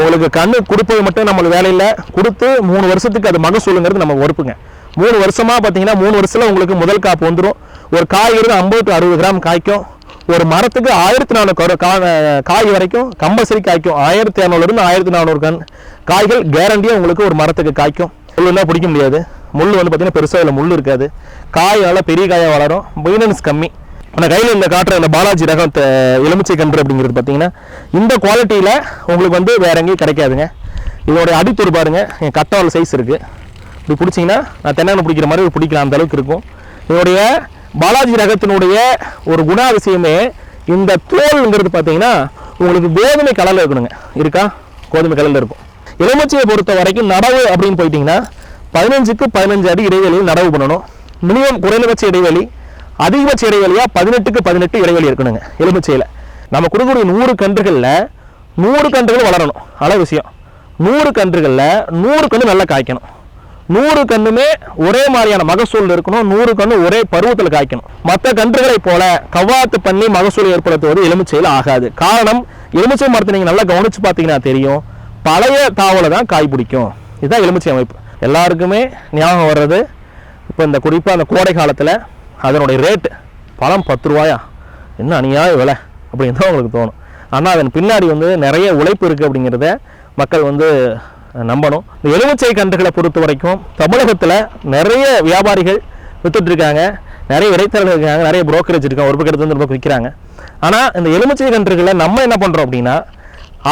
உங்களுக்கு கண்ணு கொடுப்பது மட்டும் நம்மளுக்கு வேலையில் கொடுத்து மூணு வருஷத்துக்கு அது மகசூலுங்கிறது நம்ம ஒறுப்புங்க மூணு வருஷமாக பார்த்தீங்கன்னா மூணு வருஷத்தில் உங்களுக்கு முதல் காப்பு வந்துடும் ஒரு காய் இருந்து ஐம்பது டு அறுபது கிராம் காய்க்கும். ஒரு மரத்துக்கு ஆயிரத்தி நானூறு காய் வரைக்கும் கம்பல்சரி காய்க்கும். ஆயிரத்தி இரநூறுலேருந்து ஆயிரத்தி நானூறு கண் காய்கள் கேரண்டியாக உங்களுக்கு ஒரு மரத்துக்கு காய்க்கும். முள்ளுலாம் பிடிக்க முடியாது. முள் வந்து பார்த்தீங்கன்னா பெருசாக இல்லை முள் இருக்காது. காய் நல்லா பெரிய காயாக வளரும். மெயின்டெனன்ஸ் கம்மி. ஆனால் கையில் இந்த காட்டுற இந்த பாலாஜி ரகம் எலுமிச்சை கன்று அப்படிங்கிறது பார்த்தீங்கன்னா இந்த குவாலிட்டியில் உங்களுக்கு வந்து வேற எங்கேயும் கிடைக்காதுங்க. இதோடைய அடித்தூர் பாருங்கள் என் கட்டவால் சைஸ் இருக்குது இப்படி பிடிச்சிங்கன்னா நான் தென்னங்கன்று பிடிக்கிற மாதிரி ஒரு பிடிக்கலாம் அந்த அளவுக்கு இருக்கும். இதோடைய பாலாஜி ரகத்தினுடைய ஒரு குணாதிசயமே இந்த தோல்ங்கிறது பார்த்தீங்கன்னா உங்களுக்கு கோதுமை கலரில் இருக்கணுங்க. இருக்கா? கோதுமை கலரில் இருக்கும். எலுமிச்சையை பொறுத்த வரைக்கும் நடவு அப்படின்னு போயிட்டிங்கன்னா பதினஞ்சுக்கு பதினஞ்சு அடி இடைவெளியில் நடவு பண்ணணும். மினிமம் குறைந்தபட்ச இடைவெளி அதிகபட்ச இடைவெளியாக பதினெட்டுக்கு பதினெட்டு இடைவெளி இருக்கணுங்க. எலுமிச்சையில் நம்ம கொடுக்கக்கூடிய நூறு கன்றுகளில் நூறு கன்றுகள் வளரணும். அழகு விஷயம். நூறு கன்றுகளில் நூறு கன்று நல்லா காய்க்கணும். நூறு கன்றுமே ஒரே மாதிரியான மகசூல் இருக்கணும். நூறு கன்று ஒரே பருவத்தில் காய்க்கணும். மற்ற கன்றுகளை போல கவ்வாத்து பண்ணி மகசூல் ஏற்படுத்துவது எலுமிச்சையில் ஆகாது. காரணம் எலுமிச்சை மரத்தை நீங்கள் நல்லா கவனித்து பார்த்தீங்கன்னா தெரியும் பழைய தாவலை தான் காய் பிடிக்கும். இதுதான் எலுமிச்சை அமைப்பு. எல்லாருக்குமே ஞாபகம் வர்றது இப்போ இந்த குறிப்பாக அந்த கோடை காலத்தில் அதனுடைய ரேட்டு பழம் பத்து ரூபாயா? என்ன அநியாய விலை? அப்படின்னு தான் உங்களுக்கு தோணும். ஆனால் அதன் பின்னாடி வந்து நிறைய உழைப்பு இருக்குது அப்படிங்கிறத மக்கள் வந்து நம்பணும். இந்த எலுமிச்சை கன்றுகளை பொறுத்த வரைக்கும் தமிழகத்தில் நிறைய வியாபாரிகள் விற்றுட்ருக்காங்க நிறைய இடைத்தரகர்கள் இருக்காங்க. நிறைய புரோக்கரேஜ் இருக்காங்க. ஒரு பக்கத்து வந்து ரொம்ப விற்கிறாங்க ஆனால் இந்த எலுமிச்சை கன்றுகளை நம்ம என்ன பண்ணுறோம் அப்படின்னா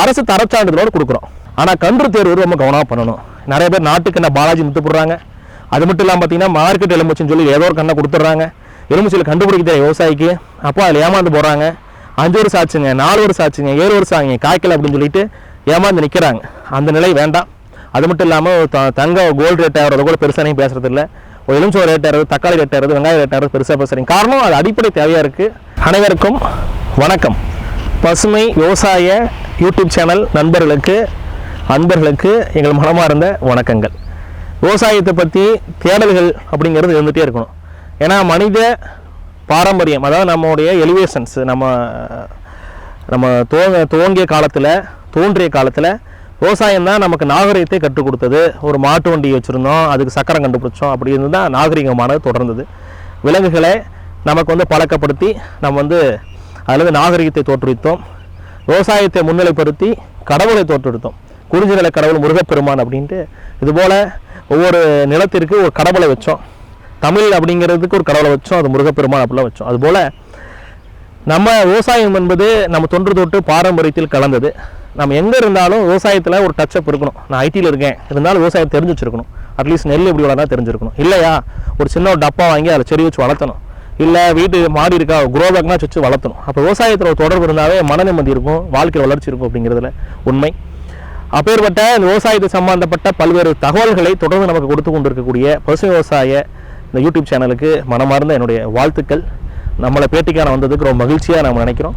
அரசு தரச்சான்றிதழோடு கொடுக்குறோம். ஆனால் கன்று தேர்வு ரொம்ப கவனமாக பண்ணணும். நிறைய பேர் நாட்டுக்கண்ணை பாலாஜி முத்து போடுறாங்க அது மட்டும் இல்லாமல் பார்த்தீங்கன்னா மார்க்கெட் எலுமிச்சைன்னு சொல்லி ஏதோ ஒரு கண்ணை கொடுத்துட்றாங்க. எலுமிச்சையில் கண்டுபிடிக்க தெரியும் விவசாயிக்கு. அப்போ அதில் ஏமாந்து போகிறாங்க அஞ்சு வருஷம் ஆச்சுங்க நாலு வருஷம் ஆச்சுங்க ஏழு வருஷம் ஆகுங்க காய்க்கல அப்படின்னு சொல்லிட்டு ஏமாந்து நிற்கிறாங்க அந்த நிலை வேண்டாம். அது மட்டும் இல்லாமல் த- தங்க கோல்டு ரேட் ஆகிறத கூட பெருசாக நீங்கள் பேசுறது இல்லை. ஒரு எலுமிச்சோ ரேட் ஆகிறது தக்காளி ரேட் ஆகிறது வெங்காய ரேட் ஆகிறது பெருசாக பேசுகிறீங்க காரணம் அது அடிப்படை தேவையாக இருக்குது அனைவருக்கும் வணக்கம். பசுமை விவசாய யூடியூப் சேனல் நண்பர்களுக்கு அன்பர்களுக்கு எங்கள் மனமார்ந்த வணக்கங்கள். விவசாயத்தை பற்றி தேடல்கள் அப்படிங்கிறது இருந்துகிட்டே இருக்கணும். ஏன்னா மனித பாரம்பரியம் அதாவது நம்மளுடைய எலிவேஷன்ஸ் நம்ம நம்ம துவங்க துவங்கிய காலத்தில் தோன்றிய காலத்தில் விவசாயம் தான் நமக்கு நாகரிகத்தை கற்றுக் கொடுத்தது. ஒரு மாட்டு வண்டி வச்சுருந்தோம் அதுக்கு சக்கரம் கண்டுபிடிச்சோம். அப்படி இருந்து தான் நாகரிகமானது தொடர்ந்தது. விலங்குகளை நமக்கு வந்து பழக்கப்படுத்தி நம்ம வந்து அதிலிருந்து நாகரிகத்தை தோற்றுவித்தோம். விவசாயத்தை முன்னிலைப்படுத்தி கடவுளை தோற்றுவித்தோம். குறிஞ்சிநில கடவுள் முருகப்பெருமான் அப்படின்ட்டு இதுபோல் ஒவ்வொரு நிலத்திற்கு ஒரு கடவுளை வச்சோம். தமிழ் அப்படிங்கிறதுக்கு ஒரு கடவுளை வச்சோம் அது முருகப்பெருமான் அப்படிலாம் வச்சோம். அதுபோல் நம்ம விவசாயம் என்பது நம்ம தொன்று தொட்டு பாரம்பரியத்தில் கலந்தது. நம்ம எங்கே இருந்தாலும் விவசாயத்தில் ஒரு டச்சப் இருக்கணும். நான் ஐடியில் இருக்கேன். இருந்தாலும் விவசாயம் தெரிஞ்சு வச்சுருக்கணும். அட்லீஸ்ட் நெல் எப்படி வளர்ந்தா தெரிஞ்சிருக்கணும். இல்லையா? ஒரு சின்ன ஒரு டப்பா வாங்கி அதில் செடி வச்சு வளர்த்தணும். இல்லை வீட்டு மாடி இருக்கா குரோ பேக்னா வச்சு வளர்த்தணும். அப்போ விவசாயத்தில் ஒரு தொடர்பு இருந்தாவே மன நிம்மதி இருக்கும் வாழ்க்கை வளர்ச்சி இருக்கும் அப்படிங்கிறதுல உண்மை. அப்பேற்பட்ட இந்த விவசாயத்தை சம்பந்தப்பட்ட பல்வேறு தகவல்களை தொடர்ந்து நமக்கு கொடுத்து கொண்டிருக்கக்கூடிய பசு விவசாய இந்த யூடியூப் சேனலுக்கு மனமார்ந்த என்னுடைய வாழ்த்துக்கள். நம்மளை பேட்டிக்கான வந்ததுக்கு ரொம்ப மகிழ்ச்சியாக நம்ம நினைக்கிறோம்.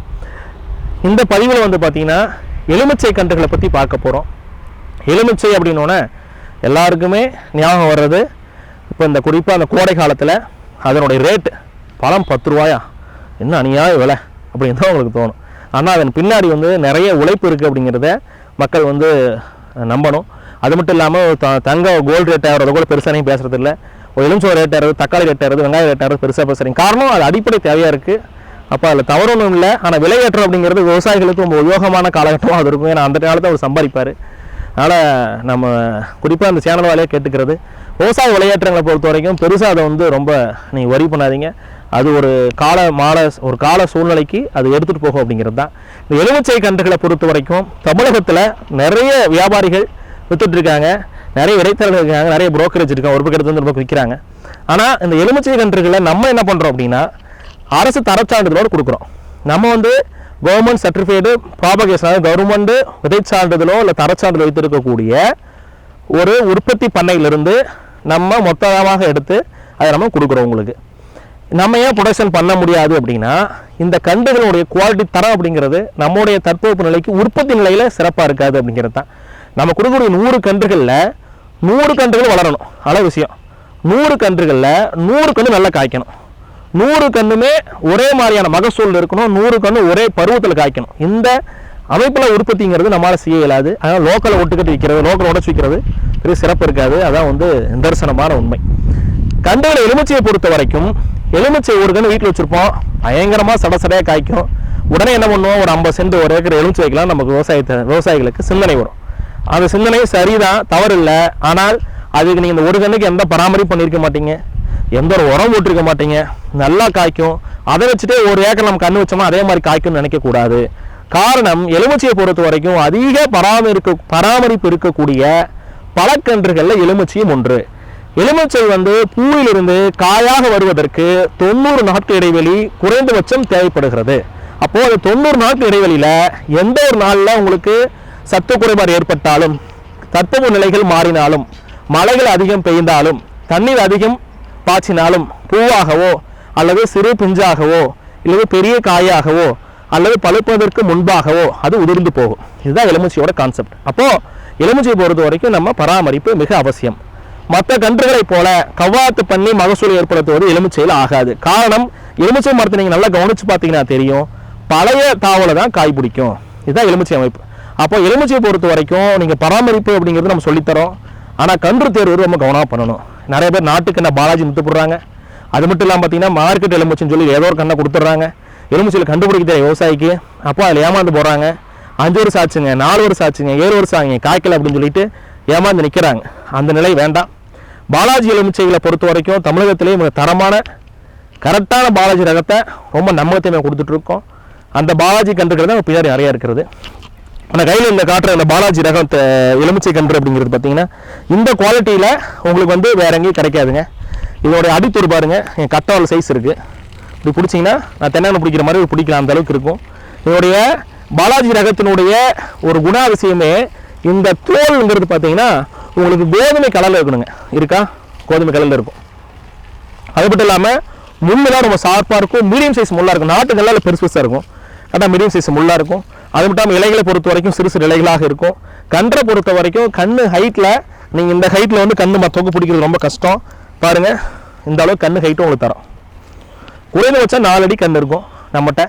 இந்த பதிவில் வந்து பார்த்தீங்கன்னா எலுமிச்சை கன்றுகளை பற்றி பார்க்க போகிறோம் எலுமிச்சை அப்படின்னோடனே எல்லாருக்குமே ஞாபகம் வர்றது இப்போ இந்த குறிப்பாக அந்த கோடை காலத்தில் அதனுடைய ரேட்டு பழம் பத்து ரூபாயா? என்ன அநியாய விலை அப்படின்னு தான் உங்களுக்கு தோணும். ஆனால் அதன் பின்னாடி வந்து நிறைய உழைப்பு இருக்குது அப்படிங்கிறத மக்கள் வந்து நம்பணும். அது மட்டும் இல்லாமல் த தங்க கோல்டு ரேட் ஆகிறத கூட பெருசாக நீங்கள் இல்லை ஒரு எலுமிச்சம் ரேட் ஆகிறது தக்காளி ரேட் ஆகிறது வெங்காய ரேட் ஆகிறது பெருசாக பேசுகிறீங்க காரணம் அது அடிப்படை தேவையாக இருக்குது அப்போ அதில் தவறொன்றும் இல்லை. ஆனால் விலையேற்றம் அப்படிங்கிறது விவசாயிகளுக்கு ரொம்ப உபயோகமான காலகட்டமாக அது இருக்கும். ஏன்னா அந்த காலத்தில் அவர் சம்பாதிப்பார். அதனால் நம்ம குறிப்பாக அந்த சேனல் வேலையை கேட்டுக்கிறது. விவசாய விளையாட்டுங்களை பொறுத்த வரைக்கும் பெருசாக அதை வந்து ரொம்ப நீங்கள் வரி பண்ணாதீங்க. அது ஒரு கால மால ஒரு கால சூழ்நிலைக்கு அது எடுத்துகிட்டு போகும் அப்படிங்கிறது தான். இந்த எலுமிச்சை கன்றுகளை பொறுத்த வரைக்கும் தமிழகத்தில் நிறைய வியாபாரிகள் விற்றுட்ருக்காங்க நிறைய இடைத்தரகர்கள் இருக்காங்க நிறைய ப்ரோக்கரேஜ் இருக்காங்க ஒரு பக்கத்து வந்து ரொம்ப விற்கிறாங்க. ஆனால் இந்த எலுமிச்சை கன்றுகளை நம்ம என்ன பண்ணுறோம் அப்படின்னா அரசு தரச்சான்றிதழோடு கொடுக்குறோம். நம்ம வந்து government certified propagation government government விதை சான்றிதழோ இல்லை தரச்சான்றிதழ் வைத்திருக்கக்கூடிய ஒரு உற்பத்தி பண்ணையிலிருந்து நம்ம மொத்தமாக எடுத்து அதை நம்ம கொடுக்குறோம் உங்களுக்கு. நம்ம ஏன் ப்ரொடக்ஷன் பண்ண முடியாது அப்படின்னா இந்த கண்டுகளுடைய குவாலிட்டி தரம் அப்படிங்கிறது நம்முடைய தற்போப்பு நிலைக்கு உற்பத்தி நிலையில் சிறப்பாக இருக்காது அப்படிங்கிறது தான். நம்ம கொடுக்கக்கூடிய நூறு கன்றுகளில் நூறு கன்றுகள் வளரணும். அளவு விஷயம். நூறு கன்றுகளில் நூறு கன்று நல்லா காய்க்கணும். நூறு கன்றுமே ஒரே மாதிரியான மகசூல் இருக்கணும். நூறு கன்று ஒரே பருவத்தில் காய்க்கணும். இந்த அமைப்பில் உற்பத்திங்கிறது நம்மளால் செய்ய இயலாது. அதனால் லோக்கலை ஒட்டுக்கட்டி விற்கிறது லோக்கலை உடச்சி விற்கிறது பெரிய சிறப்பு இருக்காது. அதான் வந்து நிதர்சனமான உண்மை. கன்றுகளை எலுமிச்சையை பொறுத்த வரைக்கும் எலுமிச்சை ஒரு கன்று வீட்டில் வச்சுருப்போம். பயங்கரமாக சட சடையாக காய்க்கும். உடனே என்ன பண்ணுவோம்? ஒரு ஐம்பது சென்ட் ஒரு ஏக்கர் எலுமிச்சை வைக்கலாம். நமக்கு விவசாயத்தை விவசாயிகளுக்கு சிந்தனை வரும். அந்த சிந்தனை சரிதான் தவறு இல்லை ஆனால் அதுக்கு நீங்கள் இந்த ஒரு கண்ணுக்கு எந்த பராமரிப்பு பண்ணியிருக்க மாட்டீங்க. எந்த ஒரு உரம் போட்டிருக்க மாட்டீங்க. நல்லா காய்க்கும். அதை வச்சுட்டு ஒரு ஏக்கர் நம்ம கண்ணு வச்சோமா அதே மாதிரி காய்க்கும்னு நினைக்கக்கூடாது. காரணம் எலுமிச்சையை பொறுத்த வரைக்கும் அதிக பராமரிக்க பராமரிப்பு இருக்கக்கூடிய பழக்கன்றுகளில் எலுமிச்சையும் ஒன்று. எலுமிச்சை வந்து பூவிலிருந்து காயாக வருவதற்கு தொண்ணூறு நாட்கள் இடைவெளி குறைந்தபட்சம் தேவைப்படுகிறது. அப்போது தொண்ணூறு நாட்கள் இடைவெளியில் எந்த ஒரு நாளில் உங்களுக்கு சத்து குறைபாடு ஏற்பட்டாலும் தத்துவ நிலைகள் மாறினாலும் மழைகள் அதிகம் பெய்ந்தாலும் தண்ணீர் அதிகம் பாய்ச்சினாலும் பூவாகவோ அல்லது சிறு பிஞ்சாகவோ அல்லது பெரிய காயாகவோ அல்லது பழுப்பதற்கு முன்பாகவோ அது உதிர்ந்து போகும். இதுதான் எலுமிச்சையோட கான்செப்ட் அப்போது எலுமிச்சை பொறுத்த வரைக்கும் நம்ம பராமரிப்பு மிக அவசியம். மற்ற கன்றுகளைப் போல கவாத்து பண்ணி மகசூல் ஏற்படுத்துவது எலுமிச்சையில் ஆகாது. காரணம் எலுமிச்சை மரத்தை நீங்கள் நல்லா கவனித்து பார்த்தீங்கன்னா தெரியும் பழைய தாவலை தான் காய் பிடிக்கும். இதுதான் எலுமிச்சை அமைப்பு. அப்போ எலுமிச்சையை பொறுத்த வரைக்கும் நீங்கள் பராமரிப்பு அப்படிங்கிறது நம்ம சொல்லித்தரோம். ஆனால் கன்று தேர்வு ரொம்ப கவனமாக பண்ணணும். நிறைய பேர் நாட்டுக்கு என்ன பாலாஜி முத்து போடுறாங்க. அது மட்டும் இல்லாமல் பார்த்தீங்கன்னா மார்க்கெட் எலுமிச்சைன்னு சொல்லி ஏதோ ஒரு கண்ணை கொடுத்துட்றாங்க. எலுமிச்சையில் கண்டுபிடிக்க தெரியும் விவசாயிக்கு. அப்போ அதில் ஏமாந்து போகிறாங்க அஞ்சு வருஷம் ஆச்சுங்க நாலு வருஷம் ஆச்சுங்க ஏழு வருஷம் ஆகுங்க காய்க்கல அப்படின்னு சொல்லிட்டு ஏமாந்து நிற்கிறாங்க அந்த நிலை வேண்டாம். பாலாஜி எலுமிச்சைகளை பொறுத்த வரைக்கும் தமிழகத்திலேயே மிக தரமான கரெக்டான பாலாஜி ரகத்தை ரொம்ப நம்பகத்தையுமே கொடுத்துட்ருக்கோம் அந்த பாலாஜி கன்றுகள் தான் பின்னாடி நிறைய இருக்கிறது. ஆனால் கையில் இந்த காட்டுற அந்த பாலாஜி ரகம் எலுமிச்சை கன்று அப்படிங்கிறது பார்த்தீங்கன்னா இந்த குவாலிட்டியில் உங்களுக்கு வந்து வேற எங்கேயும் கிடைக்காதுங்க. இதோடைய அடித்தூர் பாருங்க என் கட்டால் சைஸ் இருக்குது இப்படி பிடிச்சிங்கன்னா நான் தென்னங்கன்று பிடிக்கிற மாதிரி பிடிக்கலாம் அந்த அளவுக்கு இருக்கும். இதோடைய பாலாஜி ரகத்தினுடைய ஒரு குணாதிசயமே இந்த தோல்ங்கிறது பார்த்தீங்கன்னா உங்களுக்கு கோதுமை கலரில் இருக்கணுங்க. இருக்கா? கோதுமை கலரில் இருக்கும். அது மட்டும் இல்லாமல் முள்ளெல்லாம் ரொம்ப ஷார்ப்பாக இருக்கும். மீடியம் சைஸ் முள்ளாக இருக்கும். நாட்டு கல்லால் பெருசு பெருசாக இருக்கும். கரெக்டாக மிடியம் சைஸ் முள்ளாக இருக்கும். அது மட்டும் இல்லாமல் இலைகளை பொறுத்த வரைக்கும் சிறு சிறு இலைகளாக இருக்கும். கன்றை பொறுத்த வரைக்கும் கண் ஹைட்டில் நீங்கள் இந்த ஹைட்டில் வந்து கண் மற்றவங்க பிடிக்கிறது ரொம்ப கஷ்டம். பாருங்கள் இந்த அளவுக்கு கண் ஹைட்டும் உங்களுக்கு தரோம். குறைந்தபட்சம் நாலு அடி கண் இருக்கும் நம்மகிட்ட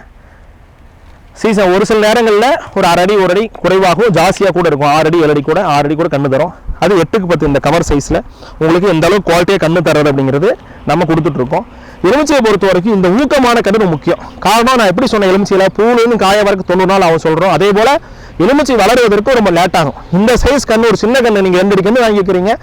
சீசன் ஒரு சில நேரங்களில் ஒரு அரை அடி ஒரு அடி குறைவாகவும் ஜாஸ்தியாக கூட இருக்கும். ஆறு அடி ஏழு அடி கூட ஆறு அடி கூட கண்ணு தரும். அது எட்டுக்கு பத்து இந்த கவர் சைஸில் உங்களுக்கு எந்த அளவுக்கு குவாலிட்டியாக கண்ணு தர்றது அப்படிங்கிறது நம்ம கொடுத்துட்ருக்கோம் எலுமிச்சையை பொறுத்த வரைக்கும் இந்த ஊக்கமான கண்ணு ரொம்ப முக்கியம். காரணம் நான் எப்படி சொன்ன எலுமிச்சையில் பூலேருந்து காய வரைக்கும் தொண்ணூறு நாள் அவன் சொல்கிறோம் அதே போல் எலுமிச்சை வளருவதற்கு ரொம்ப லேட் ஆகும். இந்த சைஸ் கண்ணு ஒரு சின்ன கண்ணு நீங்கள் ரெண்டு கண்ணு வாங்கிக்கிறீங்க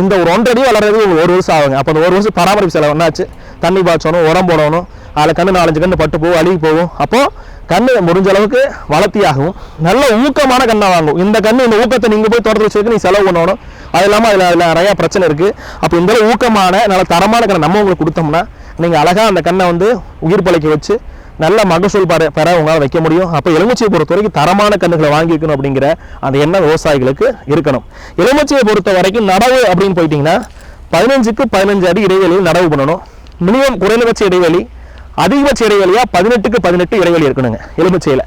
இந்த ஒரு ஒன்றரை அடி வளர்றது ஒரு வருஷம் ஆகுங்க. அப்போ அந்த ஒரு வருஷம் பராமரிப்பு செலவு என்னாச்சு? தண்ணி பாய்ச்சணும் உரம் போடணும் அதில் கண்ணு நாலஞ்சு கண்ணு பட்டு போகும் அழுகி போகும். அப்போது கண்ணு முடிஞ்ச அளவுக்கு வளர்த்தியாகவும் நல்ல ஊக்கமான கண்ணை வாங்கும். இந்த கண்ணு இந்த ஊக்கத்தை நீங்கள் போய் தோட்டத்தில் வச்சுருக்கு நீ செலவு பண்ணணும். அது இல்லாமல் அதில் அதில் நிறையா பிரச்சனை இருக்குது அப்போ இந்த ஊக்கமான நல்ல தரமான கண்ணை நம்ம உங்களுக்கு கொடுத்தோம்னா நீங்கள் அழகாக அந்த கண்ணை வந்து உயிர் பழைக்க வச்சு நல்ல மகசூல் பெற பெற உங்களால் வைக்க முடியும். அப்போ எலுமிச்சையை பொறுத்த வரைக்கும் தரமான கண்ணுகளை வாங்கி வைக்கணும் அப்படிங்கிற அந்த எண்ணம் விவசாயிகளுக்கு இருக்கணும். எலுமிச்சையை பொறுத்த வரைக்கும் நடவு அப்படின்னு போயிட்டீங்கன்னா பதினஞ்சுக்கு பதினஞ்சு அடி இடைவெளியில் நடவு பண்ணணும். மினிமம் குறைந்தபட்ச இடைவெளி அதிகபட்ச இடைவெளியாக பதினெட்டுக்கு பதினெட்டு இடைவெளி இருக்கணுங்க. எலுமிச்சையில்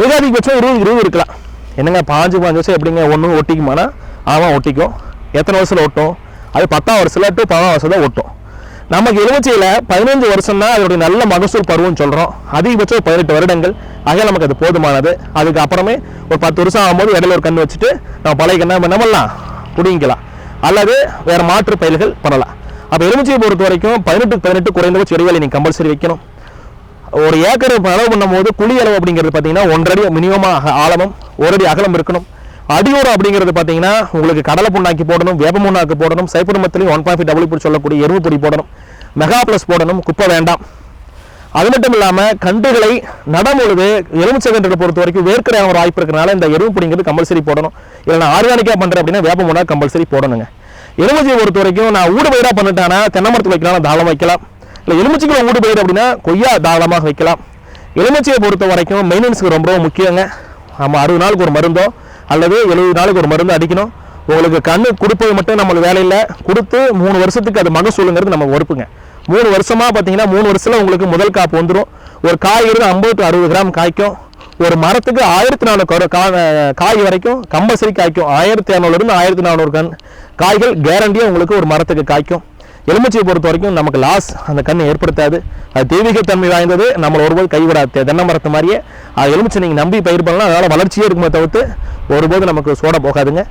மிக அதிகபட்சம் இருபது இருபது இருக்கலாம். என்னங்க பாஞ்சு பாஞ்சு வருஷம் எப்படிங்க ஒன்று ஒட்டிக்குமானா? ஆமாம் ஒட்டிக்கும். எத்தனை வருஷத்தில் ஒட்டும்? அது பத்தாம் வருஷத்தில் டு பதினாம் வருஷத்தில் ஒட்டும். நமக்கு எலுமிச்சையில் பதினஞ்சு வருஷம் தான் அதோடைய நல்ல மகசூல் பருவம்னு சொல்கிறோம் அதிகபட்சம் பதினெட்டு வருடங்கள். ஆக நமக்கு அது போதுமானது. அதுக்கு அப்புறமே ஒரு பத்து வருஷம் ஆகும்போது இடையில ஒரு கன்று வச்சுட்டு நம்ம பழைய கண்ணா என்ன பண்ணலாம் பிடிங்கிக்கலாம். அல்லது வேறு மாற்று பயிர்கள் பண்ணலாம். அப்போ எலுமிச்சையை பொறுத்த வரைக்கும் பதினெட்டு பதினெட்டு குறைந்தபட்ச இடைவெளி நீங்கள் கம்பல்சரி வைக்கணும். ஒரு ஏக்கர் அளவு பண்ணும்போது குழி அளவு அப்படிங்கிறது பார்த்தீங்கன்னா ஒன்றடி மினிமமாக ஆழமும் ஒரு அடி அகலம் இருக்கணும். அடியோரம் அப்படிங்கிறது பார்த்தீங்கன்னா உங்களுக்கு கடலை புண்ணாக்கி போடணும் வேப்ப முன்னாக்கு போடணும் சைப்புடுமத்திலையும் ஒன் பாயிண்ட் டபுள் பொடி சொல்லக்கூடிய எருவு பொடி போடணும் மெகா ப்ளஸ் போடணும் குப்பை வேண்டாம். அது மட்டும் இல்லாமல் கன்றுகளை நடும்பொழுது எலுமிச்சை கன்றுகளை பொறுத்த வரைக்கும் வேர்க்கிற ஒரு வாய்ப்பு இருக்கிறனால இந்த எருவு பொடிங்கிறது கம்பல்சரி போடணும். இல்லை நான் ஆர்கானிக்காக பண்ணுறேன் அப்படின்னா வேப்ப முன்னாக்கு கம்பல்சரி போடணுங்க. எலுமிச்சையை பொறுத்த வரைக்கும் நான் ஊடு பயிராக பண்ணிட்டானா தென்னை மரத்தில் வைக்கலாம் தாராளமாக வைக்கலாம். இல்லை எலுமிச்சைக்குள்ள ஊடு பயிர் அப்படின்னா கொய்யா தாராளமாக வைக்கலாம். எலுமிச்சையை பொறுத்த வரைக்கும் மெயின்டெனன்ஸுக்கு ரொம்ப ரொம்ப முக்கியங்க. நம்ம அறுபது நாளுக்கு ஒரு மருந்தோ அல்லது எழுபது நாளுக்கு ஒரு மருந்து அடிக்கணும். உங்களுக்கு கண்ணு கொடுப்பது மட்டும் நம்மளுக்கு வேலையில் கொடுத்து மூணு வருஷத்துக்கு அது மகசூலுங்கிறது நம்ம ஒறுப்புங்க. மூணு வருஷமாக பார்த்தீங்கன்னா மூணு வருஷத்தில் உங்களுக்கு முதல் காப்பு வந்துடும் ஒரு காய்கிறது ஐம்பது டு அறுபது கிராம் காய்க்கும். ஒரு மரத்துக்கு ஆயிரத்தி நானூறு காய் வரைக்கும் கம்பல்சரி காய்க்கும். ஆயிரத்தி இரநூறுலேருந்து ஆயிரத்தி நானூறு கண் காய்கள் கேரண்டியாக உங்களுக்கு ஒரு மரத்துக்கு காய்க்கும். எலுமிச்சையை பொறுத்த வரைக்கும் நமக்கு லாஸ் அந்த கண் ஏற்படுத்தாது. அது தெய்வீகத்தன்மை வாய்ந்தது. நம்மளை ஒருபோது கைவிடாது. தென்னை மரத்து மாதிரியே. அது எலுமிச்சை நீங்கள் நம்பி பயிர் பண்ணலாம். அதனால் வளர்ச்சியே இருக்குமே தவிர்த்து ஒருபோது நமக்கு சோட போகாதுங்க.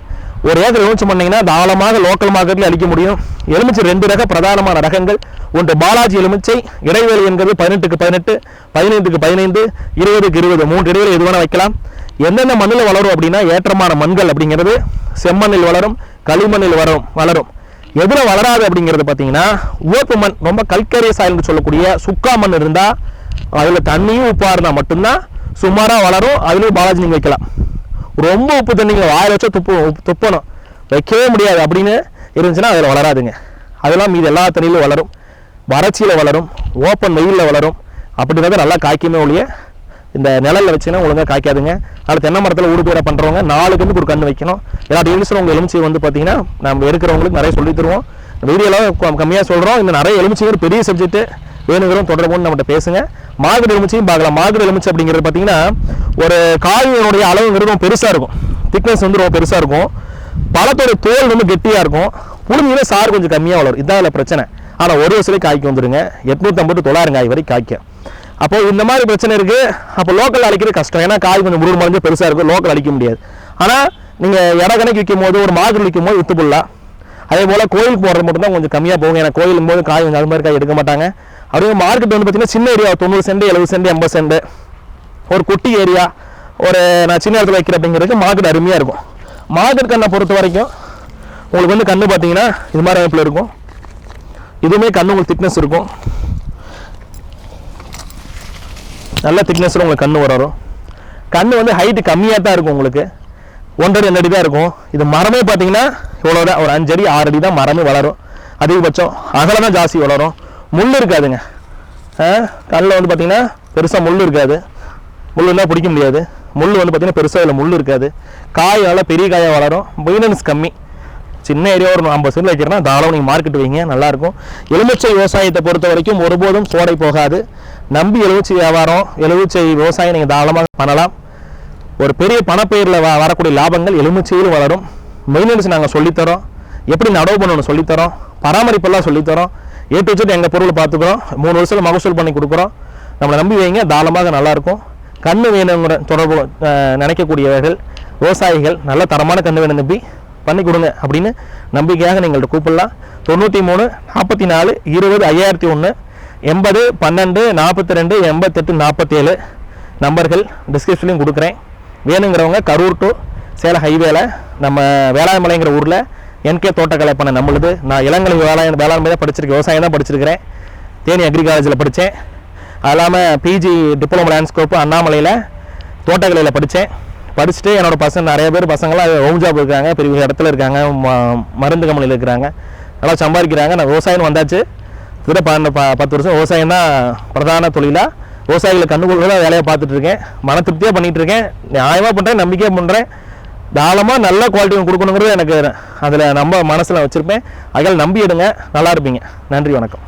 ஒரு ஏக்கர் எலுமிச்சம் பண்ணீங்கன்னா தாராளமாக லோக்கல் மார்க்கெட்டில் அளிக்க முடியும். எலுமிச்சை ரெண்டு ரக பிரதானமான ரகங்கள். ஒன்று பாலாஜி எலுமிச்சை இடைவேளை என்கிறது பதினெட்டுக்கு பதினெட்டு பதினைந்துக்கு பதினைந்து இருபதுக்கு இருபது மூன்று இடைவேளை எது வேணால் வைக்கலாம். எந்தெந்த மண்ணில் வளரும் அப்படின்னா ஏற்றமான மண்கள் அப்படிங்கிறது செம்மண்ணில் வளரும் களிமண்ணில் வரும் வளரும். எதில் வளராது அப்படிங்கிறது பார்த்தீங்கன்னா உவப்பு மண் ரொம்ப கல்கரிய சாயல்னு சொல்லக்கூடிய சுக்கா மண் இருந்தால் அதில் தண்ணியும் உப்பாக இருந்தால் மட்டும்தான் சுமாராக வளரும் அதுலேயும் பாலாஜி நீங்கள் வைக்கலாம். ரொம்ப உப்பு தண்ணிங்க வாயில் வச்சா துப்பு துப்பணும். வைக்கவே முடியாது. அப்படின்னு இருந்துச்சுன்னா அதில் வளராதுங்க. அதெல்லாம் மீது எல்லா தண்ணியிலும் வளரும். வறட்சியில் வளரும். ஓப்பன் வெயிலில் வளரும். அப்படின்றத நல்லா காய்க்குமே ஒழிய இந்த நிழலில் வச்சுன்னா ஒழுங்காக காய்க்காதுங்க. அதில் தென்னை மரத்தில் ஊடுபயிரை பண்ணுறவங்க நாளுக்கு வந்து ஒரு கன்று வைக்கணும். எல்லா டீல்ஸும் உங்கள் எலுமிச்சை வந்து பார்த்தீங்கன்னா நம்ம இருக்கிறவங்களுக்கு நிறைய சொல்லி தருவோம். வீடியோலாம் கம்மியாக சொல்கிறோம் இந்த நிறைய எலுமிச்சைங்கிற பெரிய சப்ஜெக்ட்டு வேணுங்கிறோம் தொடர்பு நம்மகிட்ட பேசுங்க. மார்கட் எலுமிச்சையும் பார்க்கலாம். மார்கட் எலுமிச்சை அப்படிங்கிறது பார்த்தீங்கன்னா ஒரு காயினுடைய அளவுங்கிறது ரொம்ப பெருசாக இருக்கும். திக்னஸ் வந்து ரொம்ப பெருசாக இருக்கும். பழத்தோட தோல் வந்து கெட்டியாக இருக்கும். புளிஞ்சினா சாறு கொஞ்சம் கம்மியாக வளரும். இதான் அதில் பிரச்சனை. ஆனால் ஒரு வருஷத்துலேயே காய்க்க வந்துடுங்க எட்நூற்றம்பது தொள்ளாயிரம் காய் வரைக்கும் காய்க்கும் அப்போ இந்த மாதிரி பிரச்சனை இருக்குது அப்போ லோக்கல் அழிக்கிறது கஷ்டம். ஏன்னா காய் கொஞ்சம் முருகன் மறைஞ்சு பெருசாக இருக்கும். லோக்கல் அழிக்க முடியாது. ஆனால் நீங்கள் இட கணக்கு விற்கும் போது ஒரு மாதிரி விற்கும் போது வித்து போடலாம். அதே போல் கோயிலுக்கு போடுறது மட்டும்தான் கொஞ்சம் கம்மியாக போகும். ஏன்னா கோயிலும் போது காய் கொஞ்சம் அது மாதிரி காய் எடுக்க மாட்டாங்க. அப்படியே மார்க்கெட் வந்து பார்த்தீங்கன்னா சின்ன ஏரியா தொண்ணூறு சென்ட் எழுபது சென்ட் எண்பது சென்ட் ஒரு குட்டி ஏரியா ஒரு நான் சின்ன இடத்துல வைக்கிறேன் அப்படிங்கிறதுக்கு மார்க்கெட் அருமையாக இருக்கும். மார்க்கெட் கண்ணை பொறுத்த வரைக்கும் உங்களுக்கு வந்து கண்ணு பார்த்தீங்கன்னா இது மாதிரி அமைப்பில் இருக்கும். இதுவுமே கண்ணு உங்களுக்கு திக்னஸ் இருக்கும். நல்ல திக்னஸில் உங்களுக்கு கண்ணு வரும் கண்ணு வந்து ஹைட்டு கம்மியாக தான் இருக்கும் உங்களுக்கு. ஒன்றரை ரெண்டு அடி தான் இருக்கும். இது மரமே பார்த்தீங்கன்னா இவ்வளோ தான் ஒரு அஞ்சடி ஆறு அடி தான் மரமே வளரும். அதிகபட்சம் அகலம் தான் ஜாஸ்தி வளரும். முள் இருக்காதுங்க. கண்ணில் வந்து பார்த்தீங்கன்னா பெருசாக முள் இருக்காது. முள்ளுன்னா பிடிக்க முடியாது. முள் வந்து பார்த்தீங்கன்னா பெருசாக இதில் முள் இருக்காது. காய் நல்லா பெரிய காயாக வளரும். மெயின்டெனன்ஸ் கம்மி. சின்ன ஏரியா ஒரு ஐம்பது சென்ட் வைக்கிறனா தாராளம் நீங்கள் மார்க்கெட் வைங்க நல்லாயிருக்கும் எலுமிச்சை விவசாயத்தை பொறுத்த வரைக்கும் ஒருபோதும் சோடை போகாது. நம்பி எலுமிச்சை வியாபாரம் எலுமிச்சை விவசாயம் நீங்கள் தாராளமாக பண்ணலாம். ஒரு பெரிய பணப்பெயரில் வ வரக்கூடிய லாபங்கள் எலுமிச்சையிலும் வளரும். மெயின்டெனன்ஸ் நாங்கள் சொல்லித்தரோம். எப்படி நடவு பண்ணணும் சொல்லித்தரோம். பராமரிப்பெல்லாம் சொல்லித்தரோம். ஏ டு Z எங்கள் பொருள் பார்த்துக்குறோம். மூணு வருஷத்தில் மகசூல் பண்ணி கொடுக்குறோம். நம்மளை நம்பி வைங்க. தாராளமாக நல்லாயிருக்கும் கண்ணு வேணுங்கிற தொடர்பு நினைக்கக்கூடியவர்கள் விவசாயிகள் நல்ல தரமான கண்ணு வேணும் நம்பி பண்ணி கொடுங்க அப்படின்னு நம்பிக்கையாக நீங்கள்ட்ட கூப்பிடலாம். தொண்ணூற்றி மூணு நாற்பத்தி நாலு இருபது ஐயாயிரத்தி ஒன்று எண்பது பன்னெண்டு நாற்பத்தி ரெண்டு எண்பத்தெட்டு நாற்பத்தேழு நம்பர்கள் டிஸ்கிரிப்ஷன்லையும் கொடுக்குறேன். வேணுங்கிறவங்க கரூர் டு சேலம் ஹைவேல நம்ம வேளாண்மலைங்கிற ஊரில் என்கே தோட்டக்கலை பண்ண நம்மளுது. நான் இளங்கலை வேளாண் வேளாண்மை தான் படிச்சிருக்கேன் விவசாயம் தான் படிச்சிருக்கிறேன். தேனி அக்ரி காலேஜில் படித்தேன். அது இல்லாமல் பிஜி டிப்ளமோ லேண்ட்ஸ்கோப்பு அண்ணாமலையில் தோட்டக்கலையில் படித்தேன். படிச்சுட்டு என்னோடய பசங்க நிறைய பேர் பசங்களாம் ஹோம் ஜாப் இருக்காங்க பெரிய பெரிய இடத்துல இருக்காங்க ம- மருந்து கம்பெனியில் இருக்கிறாங்க. நல்லா சம்பாதிக்கிறாங்க. நான் விவசாயம் வந்தாச்சு. கிட்ட பன்னெண்டு ப பத்து வருஷம் விவசாயம் தான் பிரதான தொழிலாக விவசாயிகளை கண்டுகொள்ள வேலையை பார்த்துட்டு இருக்கேன். மன திருப்தியாக பண்ணிகிட்ருக்கேன் இருக்கேன். நியாயமாக பண்ணுறேன் நம்பிக்கையாக பண்ணுறேன் தாராளமாக நல்ல குவாலிட்டி கொடுக்கணுங்கிறது எனக்கு அதில் நம்ம மனசில் வச்சுருப்பேன். அதில் நம்பி எடுங்க நல்லா இருப்பீங்க. நன்றி வணக்கம்.